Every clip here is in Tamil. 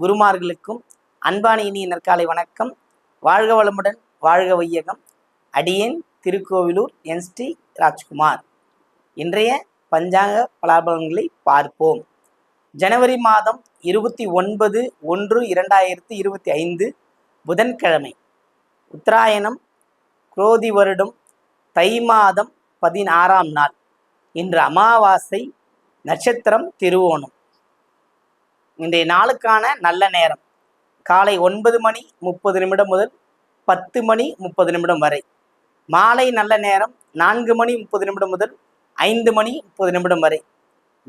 குருமார்களுக்கும் அன்பான இனிய நற்காலை வணக்கம். வாழ்க வளமுடன் வாழ்க வையகம். அடியேன் திருக்கோவிலூர் என் ஸ்ரீ ராஜ்குமார். இன்றைய பஞ்சாங்க பலாபலன்களை பார்ப்போம். ஜனவரி மாதம் இருபத்தி ஒன்பது ஒன்று இரண்டாயிரத்தி இருபத்தி ஐந்து புதன்கிழமை. உத்தராயணம் குரோதி வருடம் தை மாதம் பதினாறாம் நாள். இன்று அமாவாசை நட்சத்திரம் திருவோணம். இன்றைய நாளுக்கான நல்ல நேரம். காலை ஒன்பது மணி முப்பது நிமிடம் முதல் பத்து மணி முப்பது நிமிடம் வரை. மாலை நல்ல நேரம் நான்கு மணி முப்பது நிமிடம் முதல் ஐந்து மணி முப்பது நிமிடம் வரை.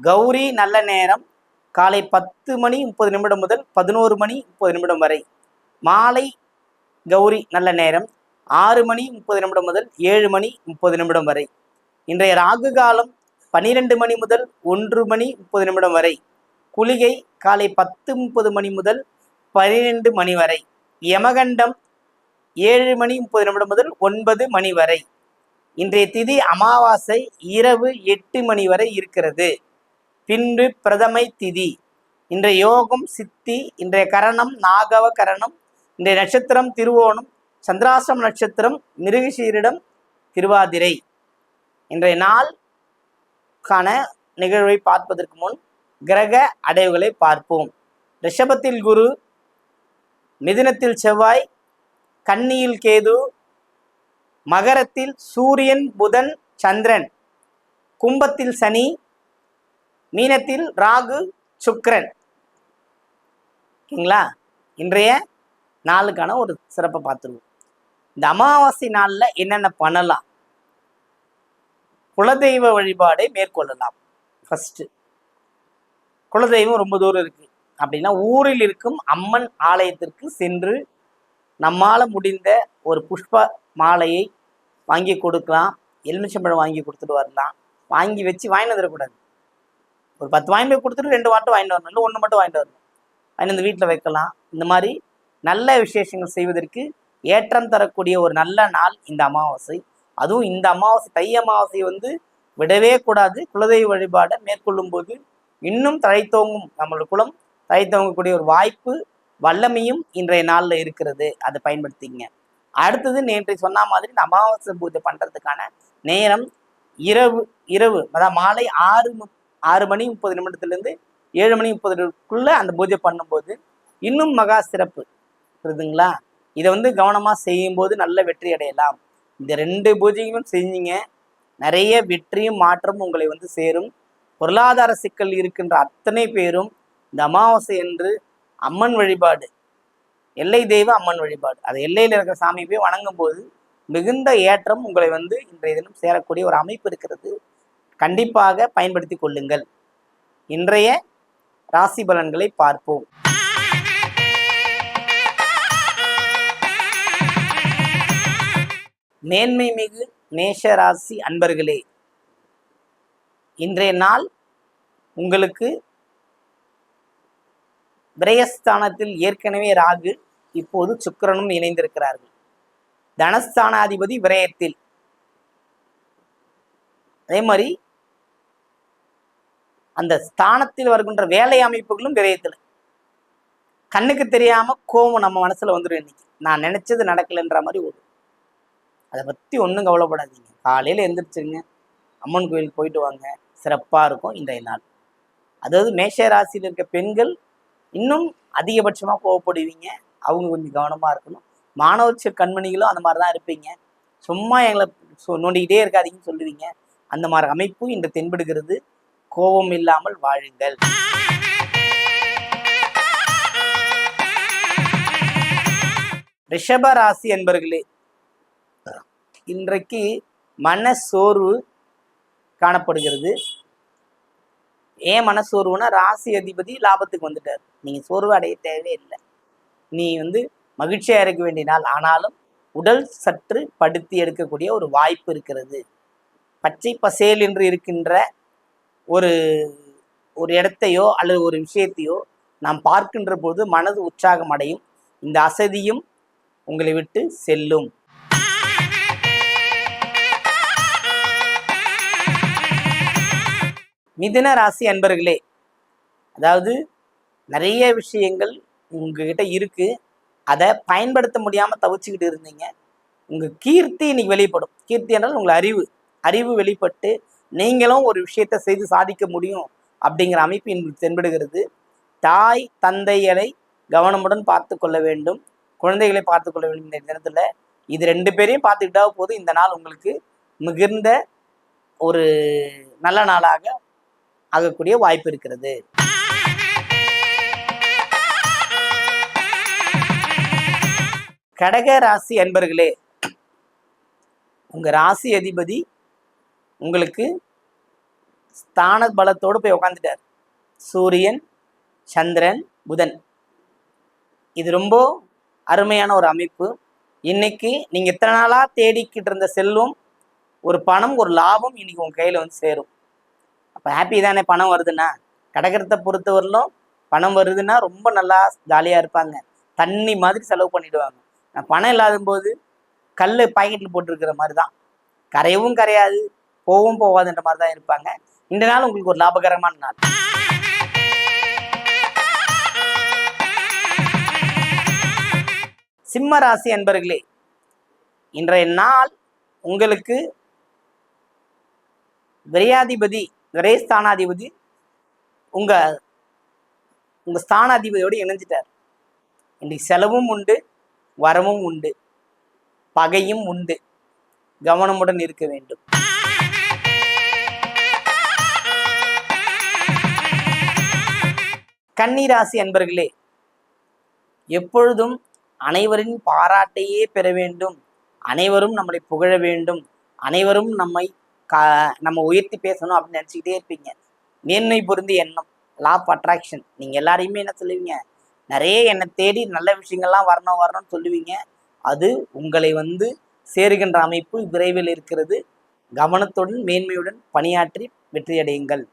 கௌரி நல்ல நேரம் காலை பத்து மணி முப்பது நிமிடம் முதல் பதினோரு மணி முப்பது நிமிடம் வரை. மாலை கௌரி நல்ல நேரம் ஆறு மணி முப்பது நிமிடம் முதல் ஏழு மணி முப்பது நிமிடம் வரை. இன்றைய ராகு காலம் பன்னிரெண்டு மணி முதல் ஒன்று மணி முப்பது நிமிடம் வரை. குளிகை காலை பத்து முப்பது மணி முதல் பன்னிரெண்டு மணி வரை யமகண்டம் ஏழு மணி முப்பது நிமிடம் முதல் ஒன்பது மணி வரை. இன்றைய திதி அமாவாசை இரவு எட்டு மணி வரை இருக்கிறது. பின்பு பிரதமை திதி. இன்றைய யோகம் சித்தி இன்றைய கரணம் நாகவ கரணம் இன்றைய நட்சத்திரம் திருவோணம் சந்திராசிரம நட்சத்திரம் மிருகசீரிடம் திருவாதிரை. இன்றைய நாள் காண நிகழ்வை பார்ப்பதற்கு முன் கிரக அடைவுகளை பார்ப்போம். ரிஷபத்தில் குரு மிதினத்தில் செவ்வாய் கன்னியில் கேது மகரத்தில் சூரியன் புதன் சந்திரன் கும்பத்தில் சனி மீனத்தில் ராகு சுக்கிரன். ஓகேங்களா? இன்றைய நாளுக்கான ஒரு சிறப்பை பார்த்துருவோம். இந்த அமாவாசை நாளில் என்னென்ன பண்ணலாம்? குலதெய்வ வழிபாடை மேற்கொள்ளலாம். ஃபஸ்ட்டு குலதெய்வம் ரொம்ப தூரம் இருக்குது அப்படின்னா ஊரில் இருக்கும் அம்மன் ஆலயத்திற்கு சென்று நம்மால் முடிந்த ஒரு புஷ்ப மாலையை வாங்கி கொடுக்கலாம். எலுமிச்சம்பழம் வாங்கி கொடுத்துட்டு வரலாம். வாங்கி வச்சு வாங்கிட்டு வந்துடக்கூடாது. ஒரு பத்து வாங்கி போய் கொடுத்துட்டு ரெண்டு வாட்டம் வாங்கிட்டு வரணும். இல்லை ஒன்று மட்டும் வாங்கிட்டு வரணும். வாங்கி வந்து வீட்டில் வைக்கலாம். இந்த மாதிரி நல்ல விசேஷங்கள் செய்வதற்கு ஏற்றம் தரக்கூடிய ஒரு நல்ல நாள் இந்த அமாவாசை. அதுவும் இந்த அமாவாசை தை அமாவாசை வந்து விடவே கூடாது. குலதெய்வ வழிபாடை மேற்கொள்ளும் போது இன்னும் தழைத்தோங்கும் நம்மளோட குலம் தழைத்தோங்கக்கூடிய ஒரு வாய்ப்பு வல்லமையும் இன்றைய நாளில் இருக்கிறது. அதை பயன்படுத்திங்க அடுத்தது நேற்று சொன்ன மாதிரி இந்த அமாவாசை பூஜை பண்ணுறதுக்கான நேரம் இரவு இரவு அதாவது மாலை ஆறு மு ஆறு மணி முப்பது நிமிடத்துலேருந்து ஏழு மணி முப்பது அந்த பூஜை பண்ணும்போது இன்னும் மகா சிறப்பு. இருக்குதுங்களா இதை வந்து கவனமாக செய்யும்போது நல்ல வெற்றி அடையலாம். இந்த ரெண்டு பூஜைகளும் செஞ்சீங்க. நிறைய வெற்றியும் மாற்றமும் உங்களை வந்து சேரும். பொருளாதார சிக்கல் இருக்கின்ற அத்தனை பேரும் இந்த அமாவாசை என்று அம்மன் வழிபாடு எல்லை தெய்வ அம்மன் வழிபாடு. அது எல்லையில் இருக்கிற சாமி போய் வணங்கும் போது மிகுந்த ஏற்றம் உங்களை வந்து இன்றைய தினம் சேரக்கூடிய ஒரு அமைப்பு இருக்கிறது. கண்டிப்பாக பயன்படுத்தி கொள்ளுங்கள். இன்றைய ராசி பலன்களை பார்ப்போம். மேன்மை மிகு மேஷ ராசி அன்பர்களே இன்றைய நாள் உங்களுக்கு விரயஸ்தானத்தில் ஏற்கனவே ராகு இப்போது சுக்கிரனும் இணைந்திருக்கிறார்கள். தனஸ்தானாதிபதி விரயத்தில். அதே மாதிரி அந்த ஸ்தானத்தில் வருகின்ற வேலை அமைப்புகளும் விரயத்தில். கண்ணுக்கு தெரியாம கோபம் நம்ம மனசுல வந்துடும் இன்னைக்கு. நான் நினைச்சது நடக்கலைன்ற மாதிரி ஒரு அதை பத்தி ஒன்றும் கவலைப்படாதீங்க. காலையில எந்திரிச்சிருங்க. அம்மன் கோயிலுக்கு போயிட்டு வாங்க. சிறப்பாக இருக்கும் இந்த நாள். அதாவது மேஷ ராசியில் இருக்க பெண்கள் இன்னும் அதிகபட்சமாக கோவப்படுவீங்க. அவங்க கொஞ்சம் கவனமாக இருக்கணும். மாணவச்ச கண்மணிகளும் அந்த மாதிரி தான் இருப்பீங்க. சும்மா எங்களை நோண்டிக்கிட்டே இருக்காதீங்கன்னு சொல்லுவீங்க. அந்த மாதிரி அமைப்பு இன்று தென்படுகிறது. கோபம் இல்லாமல் வாழுங்கள். ரிஷப ராசி என்பர்களே இன்றைக்கு மன சோர்வு காணப்படுகிறது. ஏன் மன சோர்வுனா ராசி அதிபதி லாபத்துக்கு வந்துட்டார். நீங்க சோர்வு அடைய தேவையே இல்லை. நீ வந்து மகிழ்ச்சியாக இருக்க வேண்டிய நாள். ஆனாலும் உடல் சற்று படுத்தி எடுக்கக்கூடிய ஒரு வாய்ப்பு இருக்கிறது. பச்சை பசேல் என்று இருக்கின்ற ஒரு ஒரு இடத்தையோ அல்லது ஒரு விஷயத்தையோ நாம் பார்க்கின்ற பொழுது மனது உற்சாகம் அடையும். இந்த அசதியும் உங்களை விட்டு செல்லும். மிதுன ராசி அன்பர்களே அதாவது நிறைய விஷயங்கள் உங்ககிட்ட இருக்கு. அதை பயன்படுத்த முடியாம தவிச்சுக்கிட்டு இருந்தீங்க. உங்க கீர்த்தி இன்னைக்கு வெளிப்படும். கீர்த்தி என்றால் உங்கள் அறிவு. அறிவு வெளிப்பட்டு நீங்களும் ஒரு விஷயத்தை செய்து சாதிக்க முடியும் அப்படிங்கிற அமைப்பு இன்று தென்படுகிறது. தாய் தந்தைகளை கவனமுடன் பார்த்து கொள்ள வேண்டும். குழந்தைகளை பார்த்து கொள்ள வேண்டும் இந்த நேரத்தில். இது ரெண்டு பேரையும் பார்த்துக்கிட்டா போதும். இந்த நாள் உங்களுக்கு மிகுந்த ஒரு நல்ல நாளாக ஆகக்கூடிய வாய்ப்பு இருக்கிறது. கடக ராசி அன்பர்களே உங்க ராசி அதிபதி உங்களுக்கு ஸ்தான பலத்தோடு போய் உக்காந்துட்டார். சூரியன் சந்திரன் புதன். இது ரொம்ப அருமையான ஒரு அமைப்பு. இன்னைக்கு நீங்க இத்தனை நாளா தேடிக்கிட்டு இருந்த செல்வம் ஒரு பணம் ஒரு லாபம் இன்னைக்கு உங்க கையில வந்து சேரும். அப்போ ஹாப்பி தானே பணம் வருதுன்னா? கடகரத்தை பொறுத்தவரையிலும் பணம் வருதுன்னா ரொம்ப நல்லா ஜாலியாக இருப்பாங்க. தண்ணி மாதிரி செலவு பண்ணிடுவாங்க. பணம் இல்லாத போது கல் பாக்கெட்டில் போட்டிருக்கிற மாதிரி தான் கரையவும் கரையாது போகவும் போகாதுன்ற மாதிரி தான் இருப்பாங்க. இந்த நாள் உங்களுக்கு ஒரு லாபகரமான நாள். சிம்ம ராசி அன்பர்களே இன்றைய நாள் உங்களுக்கு விரையாதிபதி விரைஸ்தானாதிபதி உங்க உங்க ஸ்தானாதிபதியோடு இணைஞ்சிட்டார். இன்னைக்கு செலவும் உண்டு வரவும் உண்டு பகையும் உண்டு. கவனமுடன் இருக்க வேண்டும். கன்னிராசி அன்பர்களே எப்பொழுதும் அனைவரின் பாராட்டையே பெற வேண்டும். அனைவரும் நம்மளை புகழ வேண்டும். அனைவரும் நம்மை கா நம்ம உயர்த்தி பேசணும் அப்படின்னு நினச்சிக்கிட்டே இருப்பீங்க. மேன்மை பொருந்தி எண்ணம் லா ஆஃப் அட்ராக்ஷன் நீங்கள் எல்லாரையுமே என்ன சொல்லுவீங்க? நிறைய என்னை தேடி நல்ல விஷயங்கள்லாம் வரணும் வரணும்னு சொல்லுவீங்க. அது உங்களை வந்து சேருகின்ற அமைப்பு விரைவில் இருக்கிறது. கவனத்துடன் மேன்மையுடன் பணியாற்றி வெற்றியடையுங்கள்.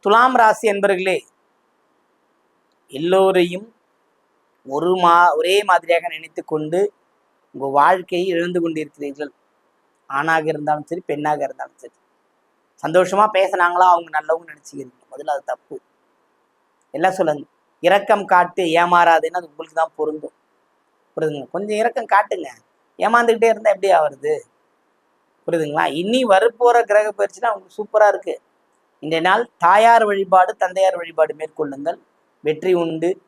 துலாம் ராசி என்பர்களே எல்லோரையும் ஒரு மா ஒரே மாதிரியாக நினைத்து கொண்டு உங்கள் வாழ்க்கையை இழந்து கொண்டிருக்கிறீர்கள். ஆணாக இருந்தாலும் சரி பெண்ணாக இருந்தாலும் சரி. சந்தோஷமா பேசுனாங்களா? அவங்க நல்லவங்க நினச்சிக்கிறீங்க. முதல்ல அது தப்பு. எல்லாம் சொல்லுங்க. இரக்கம் காட்டு ஏமாறாதுன்னு அது உங்களுக்கு தான் பொருந்தும். புரியுதுங்களா? கொஞ்சம் இரக்கம் காட்டுங்க. ஏமாந்துக்கிட்டே இருந்தால் எப்படி ஆவறது? புரியுதுங்களா? இனி வரப்போகிற கிரக பயிற்சினா உங்களுக்கு சூப்பராக இருக்கு. இன்றைய நாள் தாயார் வழிபாடு தந்தையார் வழிபாடு மேற்கொள்ளுங்கள். வெற்றி உண்டு.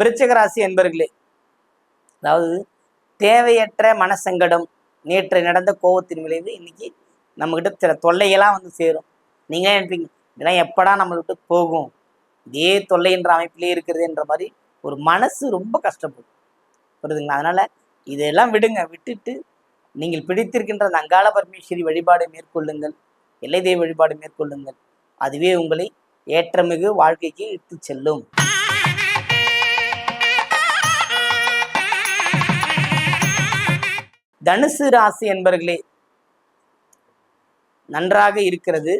விருச்சிக ராசி என்பர்களே அதாவது தேவையற்ற மனசங்கடம் நேற்று நடந்த கோபத்தின் விளைவு இன்னைக்கு நம்மக்கிட்ட சில தொல்லையெல்லாம் வந்து சேரும். நீங்களே நினைப்பீங்க? இதெல்லாம் எப்படா நம்மளை விட்டு போகும்? இதே தொல்லைன்ற அமைப்பிலே இருக்கிறதுன்ற மாதிரி ஒரு மனசு ரொம்ப கஷ்டப்படும். புரியுதுங்களா? அதனால இதெல்லாம் விடுங்க. விட்டுட்டு நீங்கள் பிடித்திருக்கின்ற அந்த அங்காள பரமேஸ்வரி வழிபாடு மேற்கொள்ளுங்கள். எல்லை தெய்வ வழிபாடு மேற்கொள்ளுங்கள். அதுவே உங்களை ஏற்றமிகு வாழ்க்கைக்கு இட்டு செல்லும். தனுசு ராசி என்பர்களே நன்றாக இருக்கிறது.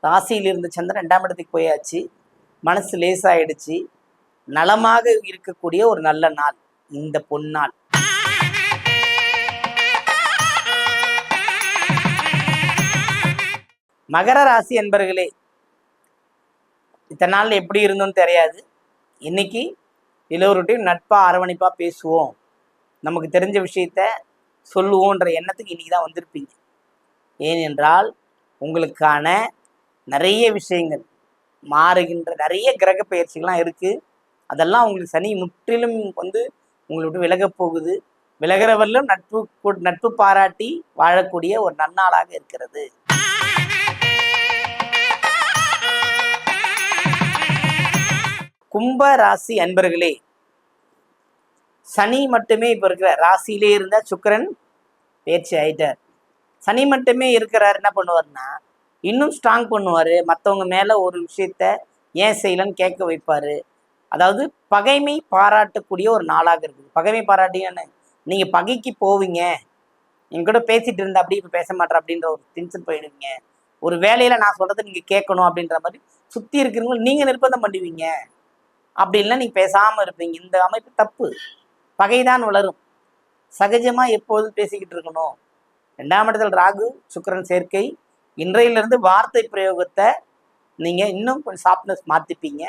ராசியில் இருந்த சந்திரன் ரெண்டாம் இடத்துக்கு போயாச்சு. மனசு லேசாயிடுச்சு. நலமாக இருக்கக்கூடிய ஒரு நல்ல நாள் இந்த பொன்னாள் மகர ராசி என்பர்களே இத்தனை நாள் எப்படி இருந்தோம்னு தெரியாது. இன்னைக்கு எல்லோருட்டையும் நட்பா அரவணைப்பா பேசுவோம். நமக்கு தெரிஞ்ச விஷயத்த சொல்லுவோன்ற எண்ணத்துக்கு இன்றைக்கி தான் வந்திருப்பீங்க. ஏனென்றால் உங்களுக்கான நிறைய விஷயங்கள் மாறுகின்ற நிறைய கிரக பயிற்சிகள்லாம் இருக்குது அதெல்லாம் உங்களுக்கு சனி முற்றிலும் வந்து உங்களை விட்டு விலகப் போகுது. விலகிறவர்களும் நட்பு கூ- நட்பு பாராட்டி வாழக்கூடிய ஒரு நன்னாளாக இருக்கிறது. கும்ப ராசி அன்பர்களே சனி மட்டுமே இப்போ இருக்கிற ராசியிலே இருந்த சுக்கரன் பேச்சு ஆயிட்டார். சனி மட்டுமே இருக்கிறார் என்ன பண்ணுவார்னா இன்னும் ஸ்ட்ராங் பண்ணுவார். மற்றவங்க மேலே ஒரு விஷயத்த ஏன் செய்யலன்னு கேட்க வைப்பார். அதாவது பகைமை பாராட்டக்கூடிய ஒரு நாளாக இருக்குது. பகைமை பாராட்டியான்னு நீங்கள் பகைக்கு போவீங்க. எங்கூட பேசிட்டு இருந்தா அப்படி இப்போ பேச மாட்டேற அப்படின்ற ஒரு டென்ஷன் போயிடுவீங்க. ஒரு வேலையில் நான் சொல்கிறத நீங்கள் கேட்கணும் அப்படின்ற மாதிரி சுற்றி இருக்கிறவங்க நீங்கள் நிர்பந்தம் பண்ணுவீங்க. அப்படி இல்லை நீங்கள் பேசாமல் இருப்பீங்க. இந்த அமைப்பு தப்பு. பகைதான் வளரும் சகஜமாக எப்போதும் பேசிக்கிட்டு இருக்கணும்? ரெண்டாம் இடத்துல ராகு சுக்கிரன் சேர்க்கை. இன்றையிலிருந்து வார்த்தை பிரயோகத்தை நீங்கள் இன்னும் கொஞ்சம் சாஃப்ட்னஸ் மாற்றிப்பீங்க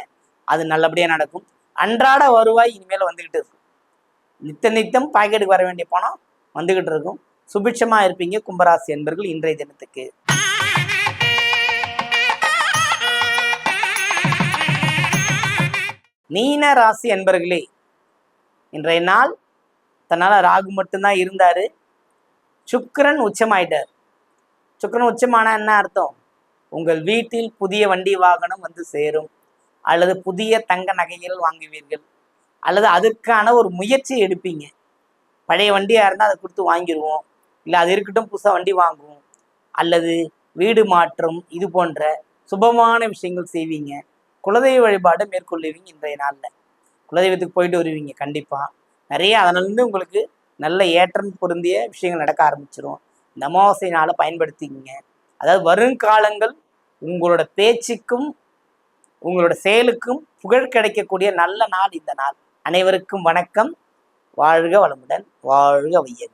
அது நல்லபடியாக நடக்கும். அன்றாட வருவாய் இனிமேல் வந்துக்கிட்டு இருக்கும். நித்த நித்தம் பாக்கெட்டுக்கு வர வேண்டிய பணம் வந்துக்கிட்டு இருக்கும். சுபிட்சமாக இருப்பீங்க கும்பராசி என்பர்கள் இன்றைய தினத்துக்கு. மீன ராசி என்பர்களே இன்றைய நாள் தன்னால் ராகு மட்டும்தான் இருந்தார். சுக்கரன் உச்சமாயிட்டார். சுக்கரன் உச்சமானா என்ன அர்த்தம்? உங்கள் வீட்டில் புதிய வண்டி வாகனம் வந்து சேரும். அல்லது புதிய தங்க நகைகள் வாங்குவீர்கள். அல்லது அதற்கான ஒரு முயற்சி எடுப்பீங்க. பழைய வண்டியாக இருந்தால் அதை கொடுத்து வாங்கிடுவோம் இல்லை அது இருக்கட்டும் புதுசாக வண்டி வாங்குவோம். அல்லது வீடு மாற்றம் இது போன்ற சுபமான விஷயங்கள் செய்வீங்க. குலதெய்வ வழிபாடு மேற்கொள்ளுவீங்க இன்றைய நாளில். குலதெய்வத்துக்கு போயிட்டு வருவீங்க கண்டிப்பாக நிறைய அதனாலேருந்து உங்களுக்கு நல்ல ஏற்றம் பொருந்திய விஷயங்கள் நடக்க ஆரம்பிச்சிரும். இந்த அமாவாசை நாளை பயன்படுத்திக்கிங்க. அதாவது வருங்காலங்கள் உங்களோட பேச்சுக்கும் உங்களோட செயலுக்கும் புகழ் கிடைக்கக்கூடிய நல்ல நாள் இந்த நாள். அனைவருக்கும் வணக்கம். வாழ்க வளமுடன் வாழ்க வையகம்